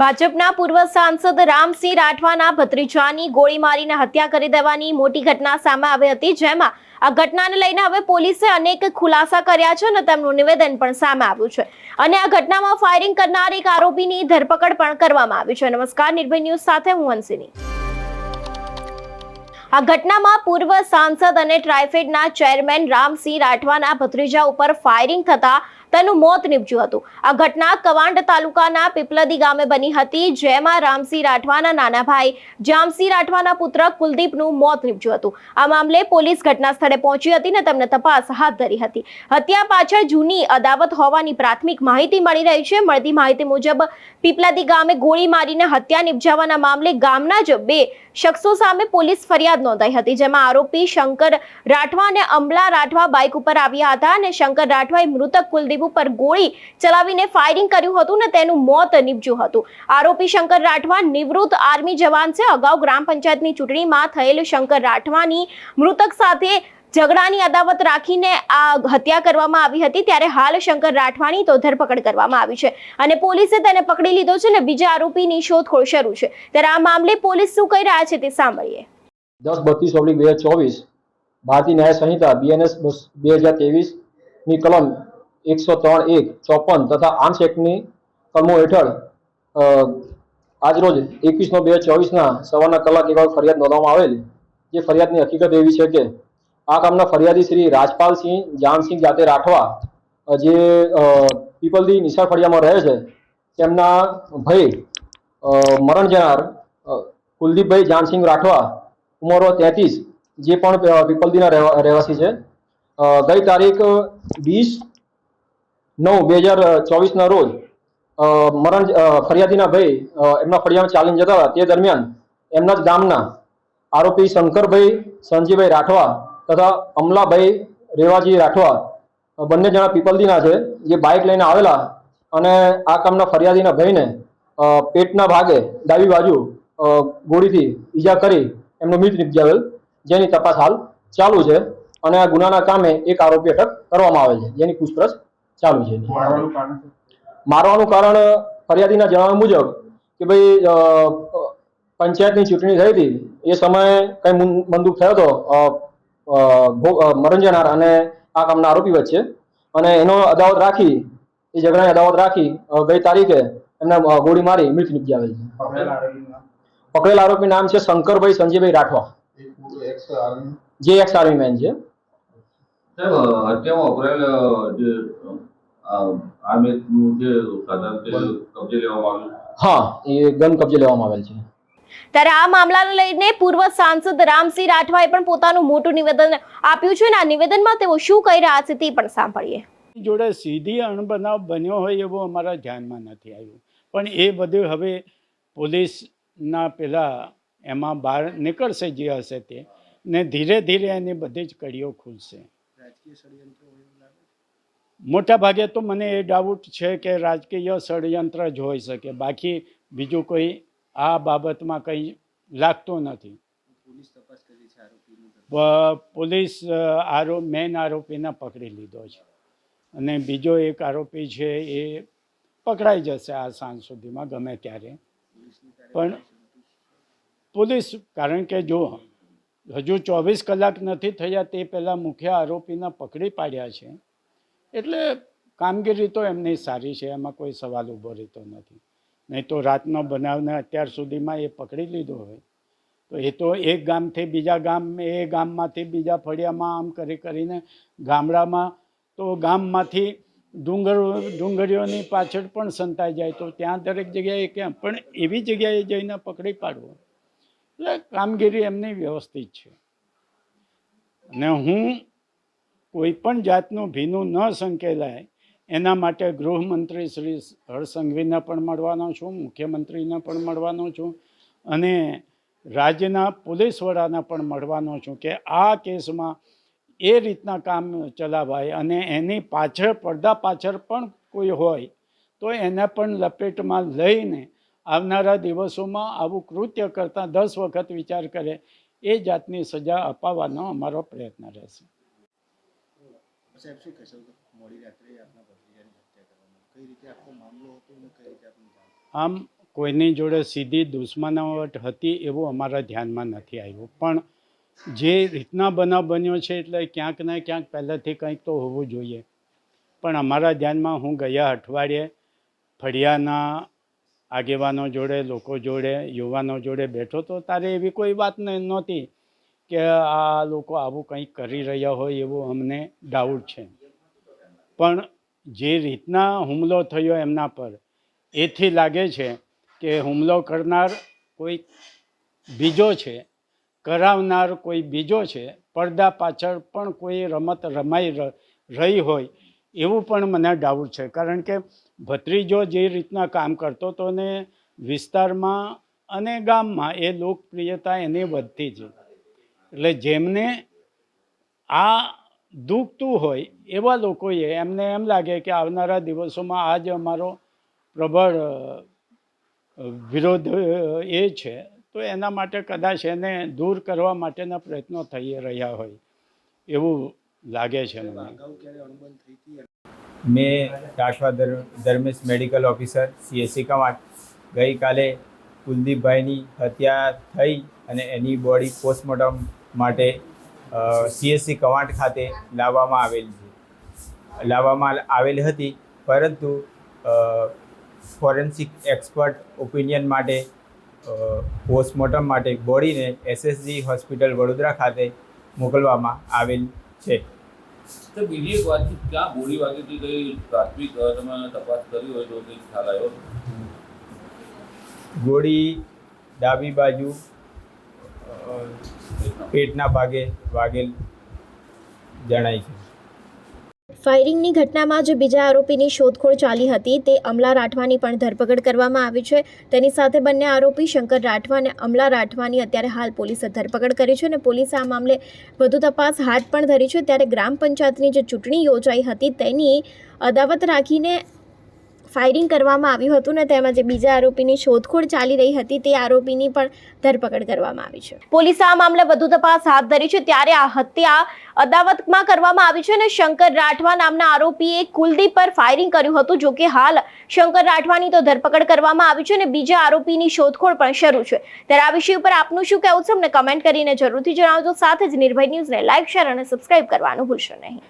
ભાજપના પૂર્વ સાંસદ રામસિંહ રાઠવાના ભત્રીજાની ગોળી મારીને હત્યા કરી દેવાની મોટી ઘટના સામે આવી હતી, જેમાં આ ઘટનાને લઈને હવે પોલીસે અનેક ખુલાસા કર્યા છે અને તેમનું નિવેદન પણ સામે આવ્યું છે. અને આ ઘટનામાં ફાયરિંગ કરનાર એક આરોપીની ધરપકડ પણ કરવામાં આવી છે. નમસ્કાર, નિર્ભય ન્યૂઝ સાથે હું હંસિની. આ ઘટનામાં પૂર્વ સાંસદ અને ટ્રાયફેડના ચેરમેન રામસિંહ રાઠવાના ભત્રીજા ઉપર ફાયરિંગ થતા તેનું મોત નીપજ્યું હતું. આ ઘટના કવાંડ તાલુકાના પીપલદી ગામે બની હતી, જેમાં રામસિંહ રાઠવાના નાના ભાઈ જામસિંહ રાઠવાના પુત્ર કુલદીપનું મોત નીપજ્યું હતું. આ મામલે પોલીસ ઘટના સ્થળે પહોંચી હતી અને તેમને તપાસ હાથ ધરી હતી. હત્યા પાછળ જૂની અદાવત હોવાની પ્રાથમિક માહિતી મળી રહી છે. મળતી માહિતી મુજબ પીપલાદી ગામે ગોળી મારીને હત્યા નિપજાવવાના મામલે ગામના જ બે શખ્સો સામે પોલીસ ફરિયાદ નોંધાઈ હતી, જેમાં આરોપી શંકર રાઠવા અને અમલા રાઠવા બાઇક ઉપર આવ્યા હતા અને શંકર રાઠવાએ મૃતક કુલદીપ ઉપર ગોળી ચલાવીને ફાયરિંગ કર્યું હતું ને તેનું મોત નીપજ્યું હતું. આરોપી શંકર રાઠવા નિવૃત્ત આર્મી જવાન છે. અગાઉ ગ્રામ પંચાયતની ચૂંટણીમાં થયેલ શંકર રાઠવાની મૃતક સાથે ઝઘડાની અદાવત રાખીને આ હત્યા કરવામાં આવી હતી, ત્યારે હાલ શંકર રાઠવાની તો ધરપકડ કરવામાં આવી છે અને પોલીસે તેને પકડી લીધો છે અને બીજા આરોપીની શોધખોળ શરૂ છે. ત્યારે આ મામલે પોલીસ શું કહી રહ્યા છે તે સાંભળીએ. દસ બત્રીસ ઓગણીસ બે હજાર ચોવીસ, ભારતીય ન્યાય સંહિતા બીએનએસ બે હજાર ત્રેવીસની કલમ એકસો ત્રણ એક ચોપન તથા આર્મ્સ એક્ટની કલમો હેઠળ આજરોજ એકવીસ નો બે હજાર ચોવીસના સવારના કલાક એક ફરિયાદ નોંધવામાં આવેલ, જે ફરિયાદની હકીકત એવી છે કે આ કામના ફરિયાદી શ્રી રાજપાલસિંહ જાનસિંહ જાતે રાઠવા જે પીપલદી નિશાળ ફળિયામાં રહે છે, તેમના ભાઈ મરણ જનાર કુલદીપભાઈ જાનસિંહ રાઠવા, ઉમરો તેત્રીસ, જે પણ પીપલદીના રહેવા- રહેવાસી છે. ગઈ તારીખ વીસ નવ બે હજાર ચોવીસના રોજ મરણ ફરિયાદીના ભાઈ એમના ફળિયામાં ચાલીને જતા હતા. તે દરમિયાન એમના જ ગામના આરોપી શંકરભાઈ સંજીભાઈ રાઠવા તથા અમલાભાઈ રેવાજી રાઠવા બંને જણા પીપલદીના છે જે બાઇક લઈને આવેલા અને આ કામના ફરિયાદીના ભાઈને પેટના ભાગે ડાબી બાજુ ગોળીથી ઈજા કરી એમનો મૃત નિપજાવેલ જેની તપાસ હાલ ચાલુ છે અને આ ગુનાના કામે એક આરોપી અટક કરવામાં આવેલ છે જેની પૂછપરછ ચાલુ છે મારવાનું કારણ શું? મારવાનું કારણ ફરિયાદીના જણાવ્યા મુજબ કે ભાઈ પંચાયતની ચૂંટણી થઈ હતી એ સમયે કઈ મંદુક થયો હતો અ, અ, ભો- અ, મરણ જનાર અને આ કામના આરોપી વચ્ચે. અને એનો અદાવત રાખી એ ઝઘડાની અદાવત રાખી ગઈ તારીખે એમને ગોળી મારી મૃત્યુ નિપજાવેલ છે. પકડેલા આરોપી નામ? છે શંકરભાઈ સંજયભાઈ રાઠવા. જે એક્સ આર્મી મેન છે. હત્યામાં વપરાયેલ જે અ, આર્મીનું જે સાધન કબજે લેવામાં આવ્યું હા એ ગન કબજે લેવામાં આવેલ છે. ત્યારે આ મામલાને લઈને પૂર્વ સાંસદ રામસિંહ રાઠવાએ પણ પોતાનું મોટું નિવેદન આપ્યું છે અને આ નિવેદનમાં તેઓ શું કહી રહ્યા છે તે પણ સાંભળીએ. જોડે સીધી અણબનાવ બન્યો હોય એવું અમારા ધ્યાનમાં નથી આવ્યું. પણ એ બધું હવે પોલીસના પેલા એમાં બહાર નીકળશે જે હશે તે ને ધીરે ધીરે એની બધી જ કડીઓ ખુલશે. મોટા ભાગે તો મને એ ડાઉટ છે કે રાજકીય ષડયંત્ર જ હોઈ શકે. બાકી બીજું કોઈ આ બાબતમાં કંઈ લાગતો નથી. પોલીસ આરો મેન આરોપીને પકડી લીધો છે. અને બીજો એક આરોપી છે એ પકડાઈ જશે આ સાંજ સુધીમાં ગમે ત્યારે. પણ પોલીસ કારણ કે જો હજુ ચોવીસ કલાક નથી થયા તે પહેલાં મુખ્ય આરોપીને પકડી પાડ્યા છે. એટલે કામગીરી તો એમની સારી છે એમાં કોઈ સવાલ ઊભો રહેતો નથી. નહીં તો રાતનો બનાવને અત્યાર સુધીમાં એ પકડી લીધો હોય. તો એ તો એક ગામથી બીજા ગામ, એ ગામમાંથી બીજા ફળિયામાં આમ કરી કરીને ગામડામાં તો ગામમાંથી ડુંગર, ડુંગરીઓની પાછળ પણ સંતાઈ જાય. તો ત્યાં દરેક જગ્યાએ કેમ પણ એવી જગ્યાએ જઈને પકડી પાડવો. એટલે કામગીરી એમની વ્યવસ્થિત છે. અને હું કોઈ પણ જાતનું ભીનું ન સંકેલાય એના માટે ગૃહમંત્રી શ્રી હરસંઘવીને પણ મળવાનો છું, મુખ્યમંત્રીને પણ મળવાનો છું અને રાજ્યના પોલીસ વડાને પણ મળવાનો છું કે આ કેસમાં એ રીતના કામ ચલાવાય અને એની પાછળ પડદા પાછળ પણ કોઈ હોય તો એને પણ લપેટમાં લઈને આવનારા દિવસોમાં આવું કૃત્ય કરતાં દસ વખત વિચાર કરે એ જાતની સજા અપાવવાનો અમારો પ્રયત્ન રહેશે. સાહેબ, શું કહેશો? મોડી રાત્રે આપના ભત્રીજાની હત્યા કરવામાં કઈ રીતે આખો મામલો હતો અને કઈ રીતે આપને આમ, કોઈની જોડે સીધી દુશ્મનાવટ હતી એવું અમારા ધ્યાનમાં નથી આવ્યું. પણ જે રીતના બનાવ બન્યો છે એટલે ક્યાંક ને ક્યાંક પહેલેથી કંઈક તો હોવું જોઈએ. પણ અમારા ધ્યાનમાં હું ગયા અઠવાડિયે ફળિયાના આગેવાનો જોડે, લોકો જોડે, યુવાનો જોડે બેઠો તો તારે એવી કોઈ વાત નહોતી. કે આ લોકો આવું કંઈક કરી રહ્યા હોય એવું અમને ડાઉટ છે. પણ જે રીતના હુમલો થયો એમના પર, એથી લાગે છે કે હુમલો કરનાર કોઈ બીજો છે, કરાવનાર કોઈ બીજો છે, પડદા પાછળ પણ કોઈ રમત રમાઈ રહી હોય એવું પણ મને ડાઉટ છે. કારણ કે ભત્રીજો જે રીતના કામ કરતો હતો ને વિસ્તારમાં અને ગામમાં એ લોકપ્રિયતા એની વધતી છે એટલે જેમને આ દુખતું હોય, એવા લોકોએ એમને એમ લાગે કે આવનારા દિવસોમાં આ જ અમારો પ્રબળ વિરોધ એ છે, તો એના માટે કદાચ એને દૂર કરવા માટેના પ્રયત્નો થઈ રહ્યા હોય, એવું લાગે છે મને. મેં ધર- Dharmesh medical officer, CSC Kawant ગઈકાલે કુલદીપભાઈની હત્યા થઈ અને એની બોડી પોસ્ટમોર્ટમ માટે સીએસસી કવાંટ ખાતે લાવવામાં આવેલ છે. લાવવામાં આવેલી હતી પરંતુ ફોરેન્સિક એક્સપર્ટ ઓપિનિયન માટે પોસ્ટમોર્ટમ માટે બોડીને એસએસજી હોસ્પિટલ વડોદરા ખાતે મોકલવામાં આવેલ છે. તો બીજી એક વાત ક્યાં ગોળી વાગી હતી કઈ પ્રાથમિક તમે તપાસ કરી હોય તો કઈ ખ્યાલ આવ્યો? ગોળી ડાબી બાજુ પેટના ભાગે વાગેલ જણાય છે. ફાયરિંગની ઘટનામાં જે બીજા આરોપીની શોધખોળ ચાલી હતી. તે અમલા રાઠવાની પણ ધરપકડ કરવામાં આવી છે. તેની સાથે બંને આરોપી શંકર રાઠવા અને અમલા રાઠવાની અત્યારે હાલ પોલીસે ધરપકડ કરી છે અને પોલીસે આ મામલે વધુ તપાસ હાથ પણ ધરી છે. ત્યારે ગ્રામ પંચાયતની જે ચૂંટણી યોજાઈ હતી તેની અદાવત રાખીને ફાયરિંગ કરવામાં આવ્યું હતું ને તેમાં જે બીજા આરોપીની શોધખોળ ચાલી રહી હતી તે આરોપીની પણ ધરપકડ કરવામાં આવી છે. પોલીસે આ મામલે વધુ તપાસ હાથ ધરી છે. ત્યારે આ હત્યા અદાવતમાં કરવામાં આવી છે અને શંકર રાઠવા નામના આરોપીએ કુલદીપ પર ફાયરિંગ કર્યું હતું, જોકે હાલ શંકર રાઠવાની તો ધરપકડ કરવામાં આવી છે અને બીજા આરોપીની શોધખોળ પણ શરૂ છે. ત્યારે આ વિષય ઉપર આપનું શું કહેવું છે? અમને કમેન્ટ કરીને જરૂરથી જણાવજો. સાથે જ નિર્ભય ન્યૂઝને લાઇક શેર અને સબસ્ક્રાઇબ કરવાનું ભૂલશો નહીં.